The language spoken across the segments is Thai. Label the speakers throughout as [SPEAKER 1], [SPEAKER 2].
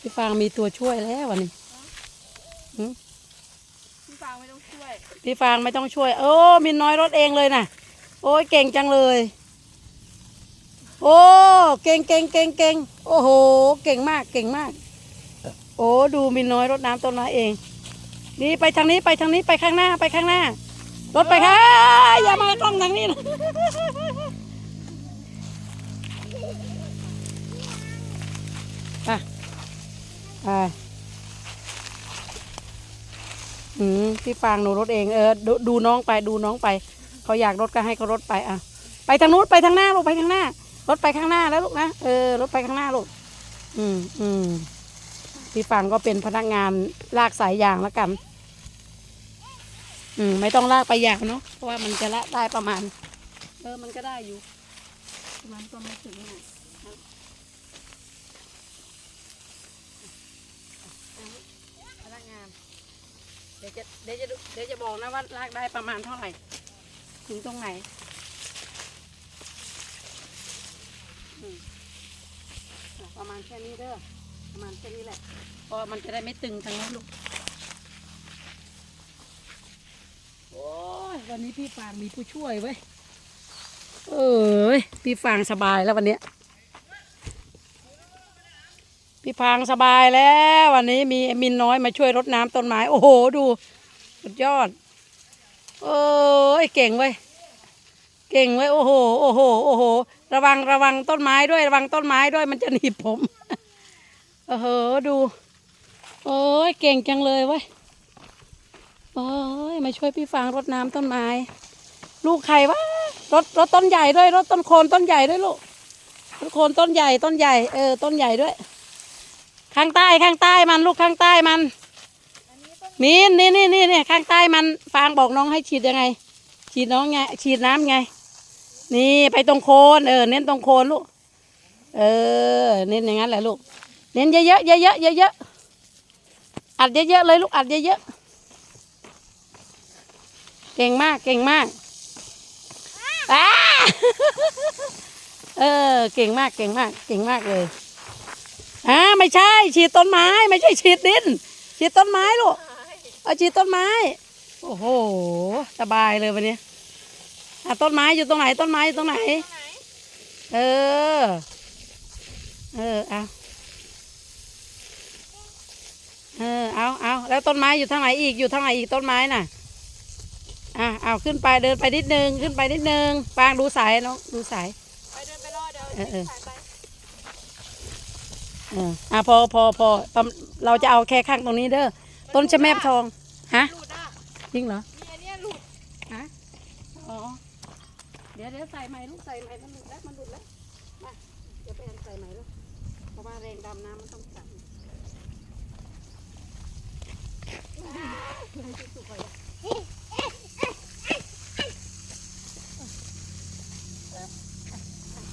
[SPEAKER 1] พี่ฟางมีตัวช่วยแล้ววันนี้
[SPEAKER 2] พี่ฟางไม่ต้องช่วย
[SPEAKER 1] พี่ฟางไม่ต้องช่วย โอ้มินน้อยรถเองเลยนะโอ้ยเก่งจังเลย โอ้เก่งเก่งเก่งเก่งโอ้โห เก่งมากเก่งมาก โอ้ดูมินน้อยรถน้ำต้นไม้เอง นี่ไปทางนี้ไปทางนี้ไปข้างหน้าไปข้างหน้ารถไปค่ะอย่ามากล้องทางนี้นะ ไปอืมพี่ฟางหนูรถเองเออดูดูน้องไปดูน้องไป เขาอยากรถก็ให้เขารถไปอะ ไปทางนู้นไปทางหน้าลูกไปทางหน้า รถไปข้างหน้าแล้วลูกนะเออรถไปข้างหน้าลูกอืมอืมพี่ฟางก็เป็นพนักงานลากสายยางแล้วกัน อืมไม่ต้องลากไปยาวเนาะเพราะว่ามันจะละได้ประมาณ เออมันก็ได้อยู่ประมาณก็ไม่ถึงนะพนักงาน เดี๋ยวจะเดี๋ยวจะดูเดี๋ยวจะบอกนะว่าลากได้ประมาณเท่าไหร่ ถึงตรงไหนประมาณแค่นี้เด้อประมาณแค่นี้แหละเพราะมันจะได้ไม่ตึงทางนู้นลูกโอ้ยวันนี้พี่ฟางมีผู้ช่วยเว้ยเอ้ยพี่ฟางสบายแล้ววันเนี้ย พี่ฟางสบายแล้ว วันนี้มีมินน้อยมาช่วยรดน้ำต้นไม้ โอ้โห ดูสุดยอดเอ้ยเก่งเว้ยเก่งเว้ยโอ้โหโอ้โหโอ้โห ระวังระวังต้นไม้ด้วยระวังต้นไม้ด้วยมันจะหนีบผมโอ้โหดูโอ้ยเก่งจังเลยเว้ยโอ้ยมาช่วยพี่ฟางรดน้ำต้นไม้ ลูกใครวะรถรถต้นใหญ่ด้วยรถต้นโคนต้นใหญ่ด้วยลูกรถโคนต้นใหญ่ต้นใหญ่เออต้นใหญ่ด้วย ข้างใต้ข้างใต้มันลูกข้างใต้มันมีนนี่นี่นี่นี่ข้างใต้มันฟางบอกน้องให้ฉีดยังไง ฉีดน้องไง ฉีดน้ำไง นี่ไปตรงโคนเออเน้นตรงโคนลูกเออ เน้นอย่างนั้นแหละลูก เน้นเยอะๆเยอะเยอะๆอัดเยอะๆเลยลูกอัดเยอะๆเก่งมากเก่งมากเออเก่งมากเก่งมาก เก่งมากเลย อ่าไม่ใช่ ฉีดต้นไม้ ไม่ใช่ฉีดดิน ฉีดต้นไม้ลูกเอาฉีดต้นไม้ โอ้โหสบายเลยวันนี้อะต้นไม้อยู่ตรงไหน ต้นไม้อยู่ตรงไหน เออ เออเอาเออเอาเอาแล้วต้นไม้อยู่ทางไหนอีกอยู่ทางไหนอีกต้นไม้น่ะอะเอาขึ้นไปเดินไปนิดนึงขึ้นไปนิดนึงปางดูสายน้องดูสาย
[SPEAKER 2] ไปเดินไปรอเดี๋ยว
[SPEAKER 1] เออ เออ
[SPEAKER 2] สายไป
[SPEAKER 1] เอออะพอพอพอตำเราจะเอาแค่ข้างตรงนี้เด้อต้นชะแมบทองฮะ
[SPEAKER 2] หลุดอะ
[SPEAKER 1] จริงเหรอ
[SPEAKER 2] มีอันเนี้ยหลุด
[SPEAKER 1] ฮะอ๋อเดี๋ยวเดี๋ยวใส่ใหม่ลูกใส่ใหม่มันหลุดแล้วมันหลุดแล้วมาเดี๋ยวไปอันใส่ใหม่ลูกเพราะว่าแรงดำน้ำมันต้องจับ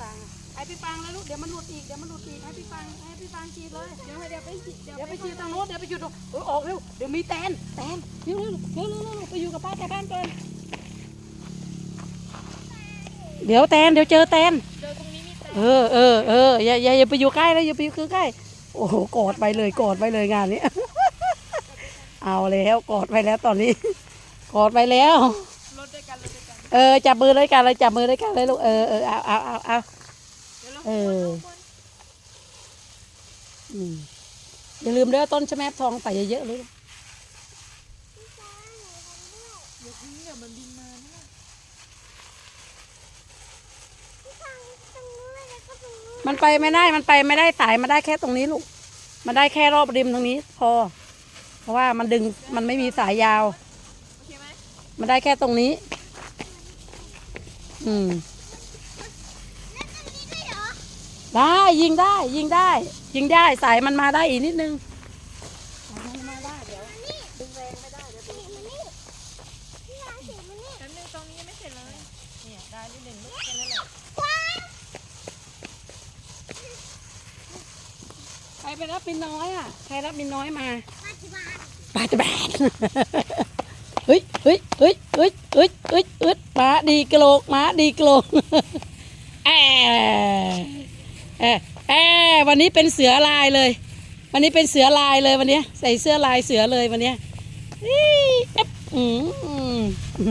[SPEAKER 1] ปังๆให้พี่ปังแล้วลูก เดี๋ยวมันหลุดอีก เดี๋ยวมันหลุดอีก ให้พี่ปัง ให้พี่ปังฉีดเลย
[SPEAKER 2] เดี๋ยวเดี๋ยวไปฉีดเดี๋ยว
[SPEAKER 1] เดี๋ยว
[SPEAKER 2] ไป
[SPEAKER 1] ไปฉีดทางโน้นเดี๋ยวไปหยุดตรงเออออกเร็ว เดี๋ยวมีแตน แตนเร็วเร็วเร็วเร็วเร็วไปอยู่กับป้าแต่บ้านก่อนเดี๋ยวแตน เดี๋ยวเจอแตน
[SPEAKER 2] เจอตรงนี้มีแต่
[SPEAKER 1] เออเออเอออย่าอย่าอย่าไปอยู่ใกล้เลยอย่าไปอยู่คือใกล้ โอ้โห กอดไปเลย กอดไปเลยงานนี้ เอาแล้ว กอดไปแล้วตอนนี้ กอดไปแล้ว
[SPEAKER 2] รถด้วยกันรถด้วยกัน
[SPEAKER 1] เออ จับมือด้วยกันเลย จับมือด้วยกันเลยลูก เออเออเอาเอาเอาเอา
[SPEAKER 2] เดี๋ยวเรา
[SPEAKER 1] เออ
[SPEAKER 2] คน
[SPEAKER 1] อืมอย่าลืมเด้อต้นชะแมบทองใส่เยอะๆเลย
[SPEAKER 2] เดี๋ยวทิ้งเดี๋ยวมันบินมานะ
[SPEAKER 1] มันไปไม่ได้ มันไปไม่ได้สายมาได้แค่ตรงนี้ลูก มันได้แค่รอบริมตรงนี้ พอ เพราะว่ามันดึงมันไม่มีสายยาว
[SPEAKER 2] โอเคไหม
[SPEAKER 1] มันได้แค่ตรงนี้ อืม ได้ยิงได้ยิงได้ ยิงได้สายมันมาได้อีกนิดนึงสายมันมาได้เดี๋ยวดึงแรงไม่ได้เดี๋ยวดึง
[SPEAKER 2] แป๊บนึงตรงนี้ยังไม่เสร็จเลย
[SPEAKER 1] เนี่ยได้นิดนึงลูกแค่นั้นแหละใครไปรับมินน้อยอะใครรับมินน้อยมาปาจิบานเฮ้ยเฮ้ยเฮ้ยเฮ้ยเฮ้ยเฮ้ยเฮ้ยมาดีกะโหลกมาดีกะโหลกแอะ แอะแอวันนี้เป็นเสือลายเลย วันนี้เป็นเสือลายเลยวันนี้ ใส่เสื้อลายเสือเลยวันนี้นี่อ๊อื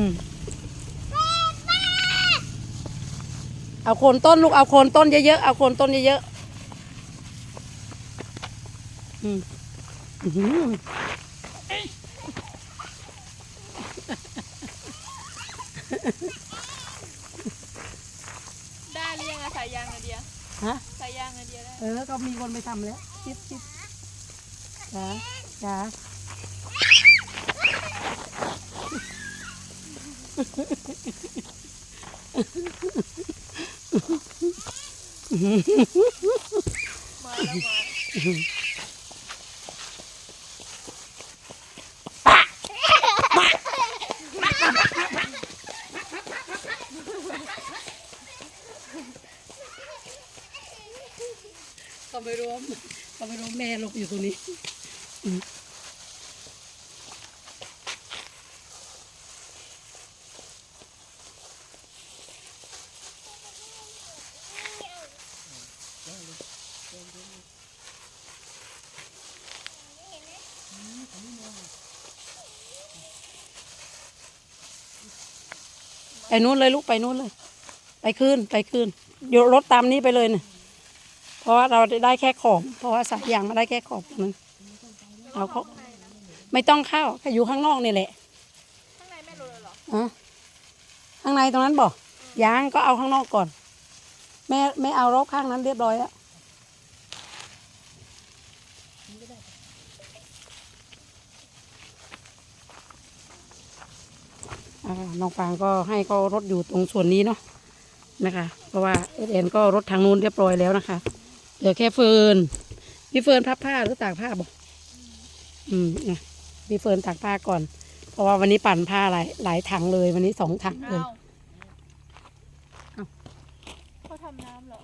[SPEAKER 1] มเอาโคนต้นลูกเอาโคนต้นเยอะๆเอาโคนต้นเยอะๆอืมอื้อหือ
[SPEAKER 2] ได้หรือยังอะสายยางนาเดีย
[SPEAKER 1] ฮะ
[SPEAKER 2] สายยางนาเดียได้
[SPEAKER 1] เออ ก็มีคนไปทำแล้วชิดชิดจ้าจ้า
[SPEAKER 2] มาแล้วมา
[SPEAKER 1] ก็ไม่รู้ก็ไม่รู้แม่ลงอยู่ตรงนี้ไปนู้นเลยลูกไปนู้นเลย ไปคืนไปคืนโยนรถตามนี้ไปเลยเนี่ย ราะว่าเราได้แค่ขอบเพราะว่าสายยางมาได้แค่ขอบนึงเราเขาไม่ต้องเข้าแค่อยู่ข้างนอกนี่แหละ
[SPEAKER 2] ข้างในไม่รู้เลยเหรอ
[SPEAKER 1] อะข้างในตรงนั้นบอกยางก็เอาข้างนอกก่อน แม่ไม่เอารอบข้างนั้นเรียบร้อยแล้วอ่าน้องฟางก็ให้ก็รถอยู่ตรงส่วนนี้เนาะนะคะ เพราะว่าเอเอ็นก็รถทางนู้นเรียบร้อยแล้วนะคะ เหลือแค่เฟิร์นพี่เฟิร์นพับผ้าหรือตากผ้าบอกอืมนะพี่เฟิร์นตากผ้าก่อน เพราะว่าวันนี้ปั่นผ้าหลายหลายถังเลย วันนี้สองถังเลย
[SPEAKER 2] อ้าว
[SPEAKER 1] เอ้า
[SPEAKER 2] เขาทำน้ำเหรอ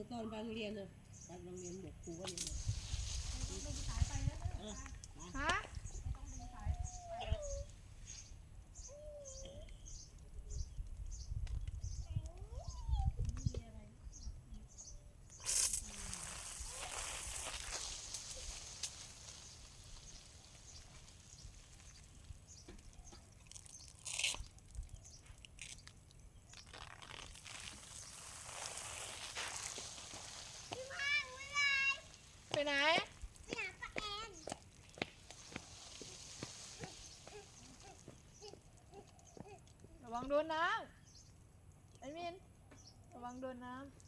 [SPEAKER 1] เป็นตอนบางเรียนเลยบางโรงเรียนบอกครูว่าอย่าง
[SPEAKER 2] ฮ ไปไหนระวังโดนน้ำไอ้มินระวังโดนน้ำ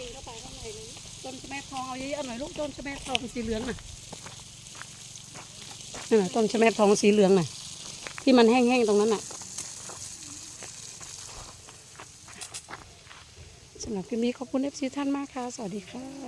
[SPEAKER 1] วิ่งเข้าไปข้างในเลยต้นชะแม่ทองเอาเยอะๆหน่อยลูกต้นชะแม่ทองสีเหลืองน่ะต้นชะแม่ทองสีเหลืองน่ะ ที่มันแห้งๆตรงนั้นน่ะสำหรับคลิปนี้ขอบคุณเอฟซีท่านมากค่ะ สวัสดีค่ะ